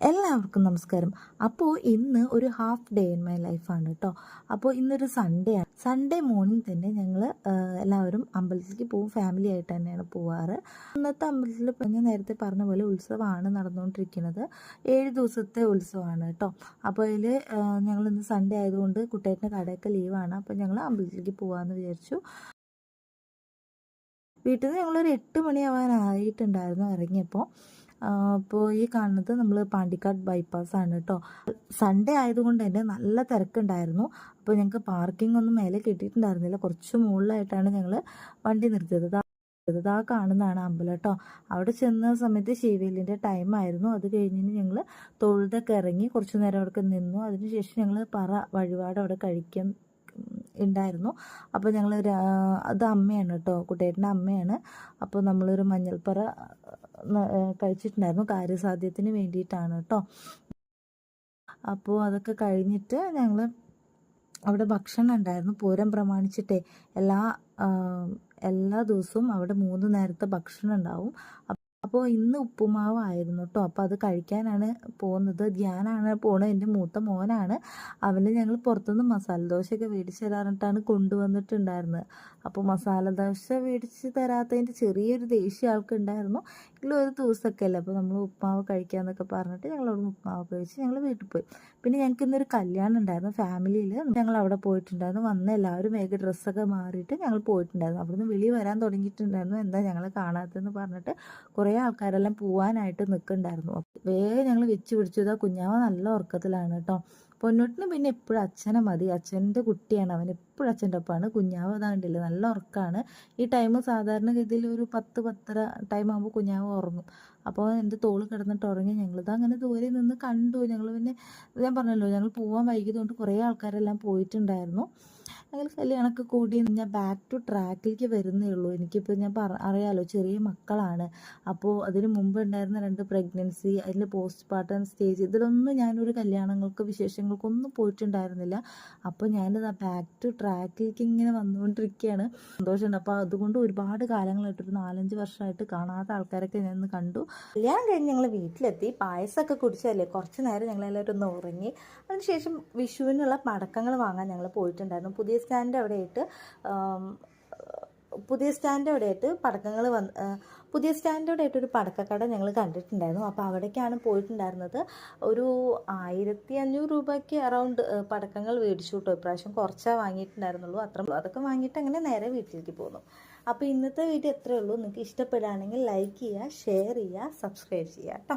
എല്ലാവർക്കും നമസ്കാരം. അപ്പോൾ ഇന്ന് ഒരു ഹാഫ് ഡേ ഇൻ മൈ ലൈഫാണ് കേട്ടോ അപ്പോൾ ഇന്നൊരു സൺഡേ ആണ്. സൺഡേ മോർണിംഗ് തന്നെ ഞങ്ങൾ എല്ലാവരും അമ്പലത്തിലേക്ക് പോകും ഫാമിലി ആയിട്ട് തന്നെയാണ് പോവാറ്. ഇന്നത്തെ അമ്പലത്തിൽ ഞാൻ നേരത്തെ പറഞ്ഞ പോലെ ഉത്സവമാണ് നടന്നുകൊണ്ടിരിക്കുന്നത് ഏഴ് ദിവസത്തെ ഉത്സവമാണ് കേട്ടോ അപ്പോൾ അതിൽ ഞങ്ങൾ ഇന്ന് സൺഡേ ആയതുകൊണ്ട് കുട്ടേട്ടന്റെ കടയൊക്കെ ലീവാണ് അപ്പോൾ ഞങ്ങൾ അമ്പലത്തിലേക്ക് പോകാമെന്ന് വിചാരിച്ചു. വീട്ടിൽ നിന്ന് ഞങ്ങളൊരു എട്ട് മണിയാവാനായിട്ടുണ്ടായിരുന്നു ഇറങ്ങിയപ്പോൾ അപ്പോൾ ഈ കാണുന്നത് നമ്മൾ പാണ്ടിക്കാട് ബൈപ്പാസ് ആണ് കേട്ടോ സൺഡേ ആയതുകൊണ്ട് തന്നെ നല്ല തിരക്കുണ്ടായിരുന്നു. അപ്പോൾ ഞങ്ങൾക്ക് പാർക്കിംഗ് ഒന്നും മേലെ കിട്ടിയിട്ടുണ്ടായിരുന്നില്ല. കുറച്ച് മുകളിലായിട്ടാണ് ഞങ്ങൾ വണ്ടി നിർത്തിയത്. ഇതാ കാണുന്നതാണ് അമ്പലം കേട്ടോ അവിടെ ചെന്ന സമയത്ത് ശിവലിന്റെ ടൈം ആയിരുന്നു. അത് കഴിഞ്ഞിട്ട് ഞങ്ങൾ തൊഴുതൊക്കെ ഇറങ്ങി കുറച്ച് നേരം അവിടെ നിന്നു. അതിനുശേഷം ഞങ്ങൾ പറ വഴിപാട് അവിടെ കഴിക്കാൻ ഉണ്ടായിരുന്നു. അപ്പോൾ ഞങ്ങൾ അത് അമ്മയാണ് കേട്ടോ കുട്ടേട്ടന്റെ അമ്മയാണ്. അപ്പോൾ നമ്മളൊരു മഞ്ഞൾപ്പറ കഴിച്ചിട്ടുണ്ടായിരുന്നു കാര്യസാധ്യത്തിന് വേണ്ടിയിട്ടാണ് കേട്ടോ. അപ്പോൾ അതൊക്കെ കഴിഞ്ഞിട്ട് ഞങ്ങൾ അവിടെ ഭക്ഷണം ഉണ്ടായിരുന്നു. പൂരം പ്രമാണിച്ചിട്ടേ എല്ലാ എല്ലാ ദിവസവും അവിടെ മൂന്ന് നേരത്തെ ഭക്ഷണം ഉണ്ടാവും. അപ്പോൾ ഇന്ന് ഉപ്പുമാവായിരുന്നു കേട്ടോ അപ്പോൾ അത് കഴിക്കാനാണ് പോകുന്നത് ധ്യാനാണ് പോണത്. എന്റെ മൂത്ത മോനാണ്. അവന് ഞങ്ങൾ പുറത്തുനിന്ന് മസാല ദോശയൊക്കെ മേടിച്ച് തരാറിട്ടാണ് കൊണ്ടുവന്നിട്ടുണ്ടായിരുന്നത്. അപ്പോൾ മസാല ദോശ മേടിച്ച് തരാത്തതിന്റെ ചെറിയൊരു ദേഷ്യം ആൾക്കുണ്ടായിരുന്നു. എങ്കിലും ഒരു ദിവസമൊക്കെ അല്ലേ അപ്പോൾ നമ്മൾ ഉപ്പുമാവ് കഴിക്കാമെന്നൊക്കെ പറഞ്ഞിട്ട് ഞങ്ങൾ അവിടെ ഉപ്പുമാവ് കഴിച്ച് ഞങ്ങൾ വീട്ടിൽ പോയി. പിന്നെ ഞങ്ങൾക്ക് ഇന്നൊരു കല്യാണം ഉണ്ടായിരുന്നു ഫാമിലിയിൽ. ഞങ്ങൾ അവിടെ പോയിട്ടുണ്ടായിരുന്നു. വന്ന എല്ലാവരും വേഗം ഡ്രസ്സൊക്കെ മാറിയിട്ട് ഞങ്ങൾ പോയിട്ടുണ്ടായിരുന്നു. അവിടുന്ന് വെളി വരാൻ തുടങ്ങിയിട്ടുണ്ടായിരുന്നു. എന്താ ഞങ്ങളെ കാണാത്തതെന്ന് പറഞ്ഞിട്ട് കുറേ ആൾക്കാരെല്ലാം പോവാനായിട്ട് നിൽക്കുന്നുണ്ടായിരുന്നു വേഗം ഞങ്ങൾ വെച്ച് പിടിച്ചു. ഇതാ കുഞ്ഞാവ നല്ല ഉറക്കത്തിലാണ് കേട്ടോ പൊന്നോട്ടിന് പിന്നെ എപ്പോഴും അച്ഛനെ മതി. അച്ഛന്റെ കുട്ടിയാണ് അവൻ എപ്പോഴും അച്ഛന്റെ ഒപ്പമാണ്. കുഞ്ഞാവ് അതാണ്ടില്ല നല്ല ഉറക്കമാണ് ഈ ടൈം സാധാരണഗതിയിൽ ഒരു പത്ത് പത്തര ടൈം ആകുമ്പോൾ കുഞ്ഞാവ് ഉറങ്ങും. അപ്പോൾ എന്റെ തോൾ കിടന്നിട്ട് ഉറങ്ങി ഞങ്ങളിത് അങ്ങനെ ദൂരെ നിന്ന് കണ്ടു. ഞങ്ങൾ പിന്നെ ഞാൻ പറഞ്ഞല്ലോ ഞങ്ങൾ പോകാൻ വൈകിയതുകൊണ്ട് കുറേ ആൾക്കാരെല്ലാം പോയിട്ടുണ്ടായിരുന്നു. ഞങ്ങൾ കല്യാണമൊക്കെ കൂടി ഞാൻ ബാക്ക് ടു ട്രാക്കിലേക്ക് വരുന്നേ ഉള്ളൂ. എനിക്കിപ്പോൾ ഞാൻ പറ അറിയാലോ ചെറിയ മക്കളാണ്. അപ്പോൾ അതിന് മുമ്പ് ഉണ്ടായിരുന്ന രണ്ട് പ്രഗ്നൻസി അതിന്റെ പോസ്റ്റ് പാർട്ടം സ്റ്റേജ് ഇതിലൊന്നും ഞാനൊരു കല്യാണങ്ങൾക്ക് വിശേഷങ്ങൾക്കൊന്നും പോയിട്ടുണ്ടായിരുന്നില്ല. അപ്പോൾ ഞാനിത് ബാക്ക് ടു ട്രാക്കിലേക്ക് ഇങ്ങനെ വന്നുകൊണ്ടിരിക്കുകയാണ് സന്തോഷമുണ്ട്. അപ്പോൾ അതുകൊണ്ട് ഒരുപാട് കാലങ്ങളായിട്ട് ഒരു നാലഞ്ച് വർഷമായിട്ട് കാണാത്ത ആൾക്കാരൊക്കെ ഞാൻ കണ്ടു. കല്യാണം കഴിഞ്ഞ് ഞങ്ങൾ വീട്ടിലെത്തി. പായസമൊക്കെ കുടിച്ചതല്ലേ? കുറച്ച് നേരം ഞങ്ങളെല്ലാവരും ഒന്ന് ഉറങ്ങി. അതിനുശേഷം വിഷുവിനുള്ള പടക്കങ്ങൾ വാങ്ങാൻ ഞങ്ങൾ പോയിട്ടുണ്ടായിരുന്നു. പുതിയ സ്റ്റാൻഡ് അവിടെയായിട്ട് പുതിയ സ്റ്റാൻഡ് അവിടെയായിട്ട് പടക്കങ്ങൾ വന്ന് പുതിയ സ്റ്റാൻഡേർഡായിട്ടൊരു പടക്കക്കട ഞങ്ങൾ കണ്ടിട്ടുണ്ടായിരുന്നു. അപ്പോൾ അവിടേക്കാണ് പോയിട്ടുണ്ടായിരുന്നത്. ഒരു ആയിരത്തി അഞ്ഞൂറ് രൂപയ്ക്ക് അറൗണ്ട് പടക്കങ്ങൾ മേടിച്ചു കേട്ടോ ഇപ്രാവശ്യം കുറച്ചാണ് വാങ്ങിയിട്ടുണ്ടായിരുന്നുള്ളൂ. അത്ര അതൊക്കെ വാങ്ങിയിട്ട് അങ്ങനെ നേരെ വീട്ടിലേക്ക് പോന്നു. അപ്പോൾ ഇന്നത്തെ വീഡിയോ എത്രയേ ഉള്ളൂ. നിങ്ങൾക്ക് ഇഷ്ടപ്പെടുകയാണെങ്കിൽ ലൈക്ക് ചെയ്യുക ഷെയർ ചെയ്യുക സബ്സ്ക്രൈബ് ചെയ്യുക കേട്ടോ.